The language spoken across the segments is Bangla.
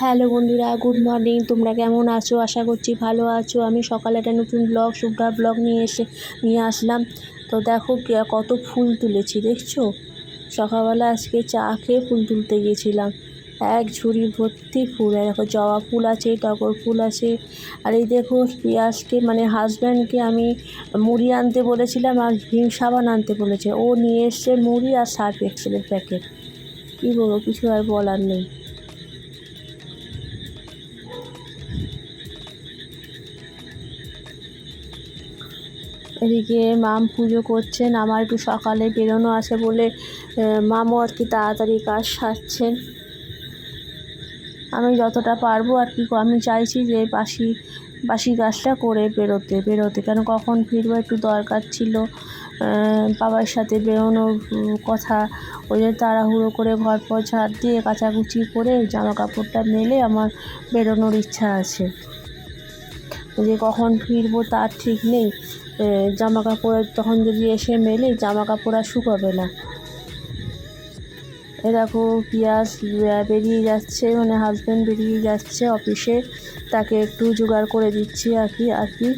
হ্যালো বন্ধুরা, গুড মর্নিং। তোমরা কেমন আছো? আশা করছি ভালো আছো। আমি সকালে একটা নতুন ব্লগ শুভ্রা ব্লগ নিয়ে এসে, নিয়ে আসলাম। তো দেখো কত ফুল তুলেছি, দেখছ? সকালবেলা আজকে চা খেয়ে ফুল তুলতে গিয়েছিলাম এক ঝুড়ি ভর্তি ফুল। আর দেখো, জবা ফুল আছে, টগর ফুল আছে। আর এই দেখো পিয়াসকে মানে হাজব্যান্ডকে আমি মুড়ি আনতে বলেছিলাম আর ভিম সাবান আনতে বলেছে। ও নিয়ে এসছে মুড়ি আর সার্ফ এক্সেলের প্যাকেট। কী বলব, কিছু আর বলার নেই। এদিকে মাম পুজো করছেন, আমার একটু সকালে বেরোনো আছে বলে মামও আর কি তাড়াতাড়ি কাজ সারছেন। আমি যতটা পারব আর কি, আমি চাইছি যে বাসি বাসি কাজটা করে বেরোতে বেরোতে। কেন কখন ফিরবো একটু দরকার ছিল বাবার সাথে বেরোনোর কথা। ওই জন্য তাড়াহুড়ো করে ঘর পর ঝাড় দিয়ে কাচাকুচি করে জামা কাপড়টা মেলে আমার বেরোনোর ইচ্ছা আছে। যে কখন ফিরবো তার ঠিক নেই। জামা কাপড় তখন যদি এসে মেলে জামা কাপড় আর শুকাবে না। এ দেখো পিয়াস বেরিয়ে যাচ্ছে মানে হাজব্যান্ড বেরিয়ে যাচ্ছে অফিসে তাকে একটু জোগাড় করে দিচ্ছি আর কি আর কি।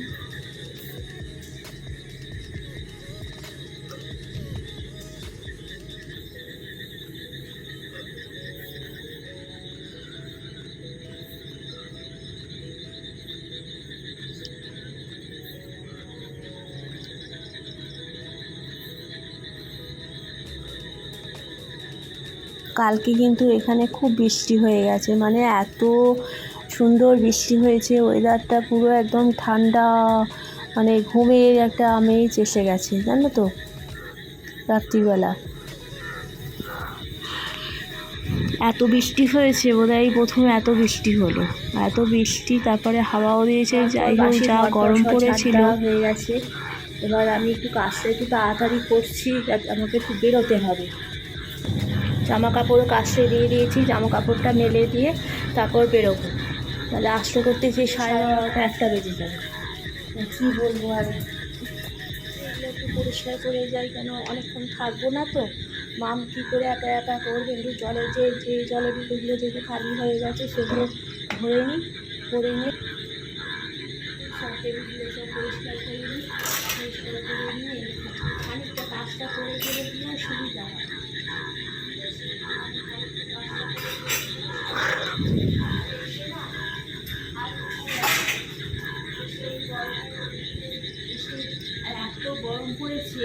কালকে কিন্তু এখানে খুব বৃষ্টি হয়ে গেছে। মানে এত সুন্দর বৃষ্টি হয়েছে ওয়েদারটা পুরো একদম ঠান্ডা মানে ঘুমের একটা আমেজ এসে গেছে জানো তো? রাত্রিবেলা। এত বৃষ্টি হয়েছে বোধহয় প্রথমে এত বৃষ্টি হলো। এত বৃষ্টি তারপরে হাওয়াও দিয়েছে যাই হোক যা গরম পড়েছিল। হয়ে গেছে। এবার আমি একটু কাজটা একটু তাড়াতাড়ি করছি আমাকে একটু বেরোতে হবে। জামা কাপড়ও কাজটা দিয়ে দিয়েছি জামা কাপড়টা মেলে দিয়ে তারপর বেরোবো। তাহলে আসতে করতে যে সাড়ে বারোটা একটা বেজে যাবে। কী বলব আর? একটু পরিষ্কার করে যাই কেন? অনেকক্ষণ থাকব না তো। মাম কী করে একা একা করবে? একটু জলে যে যে জলের ভিতরগুলো যেগুলো খালি হয়ে গেছে, সেগুলো ধরে নিই, করে নিয়ে সব পরিষ্কার করে নিই, পরিষ্কার করে নিয়ে খানিকটা কাজটা করে গেলে সুবিধা হয়। পড়েছে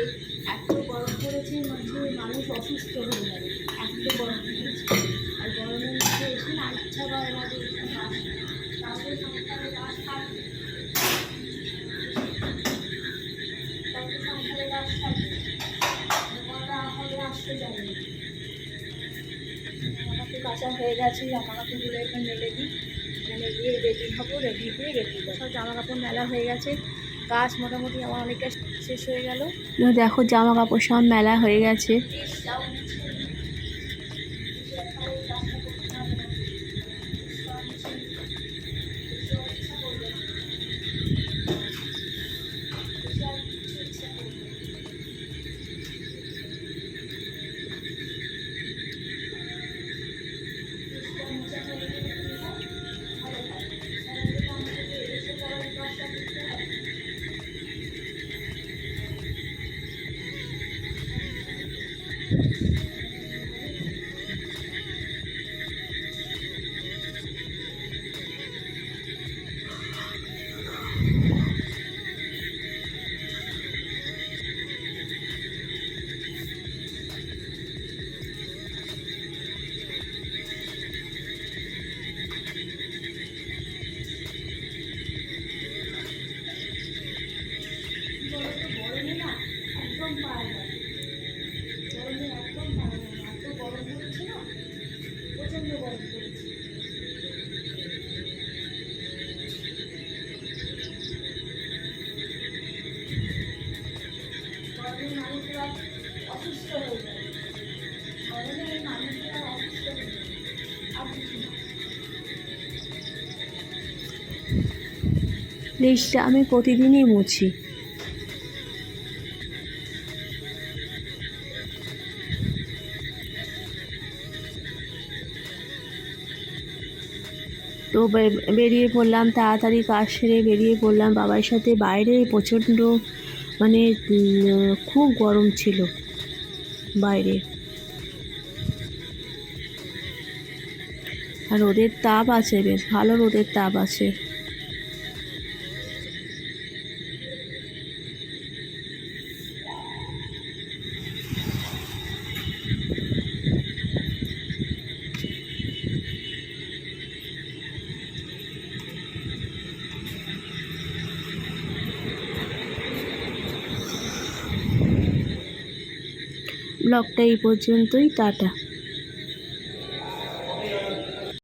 এত গরম পড়েছে মধ্যে মানুষ অসুস্থ হয়ে যাবে। এত গরম পড়েছে। আর গরমের মধ্যে এসে না ইচ্ছা করে একটু গাছ সংসারে গাছ থাকবে সংসারে গাছ থাকবে আসতে যাবে আমাকে কাঁচা হয়ে গেছে জামা কাপড়গুলো এখানে মেলে দিই মেলে দিয়ে রেডি হব রেডি হয়ে রেডি সব জামা কাপড় মেলা হয়ে গেছে। কাজ মোটামুটি আমার অনেকটা শেষ হয়ে গেল। দেখো জামা কাপড় সব মেলা হয়ে গেছে। লিস্টটা আমি প্রতিদিনই মুছি। তো বেরিয়ে পড়লাম, তাড়াতাড়ি কাজ সেরে বেরিয়ে পড়লাম। বাবার সাথে বাইরে প্রচণ্ড মানে খুব গরম ছিল বাইরে। আর রোদের তাপ আছে বেশ, ভালো রোদের তাপ আছে। ব্লগটা এই পর্যন্তই টাটা।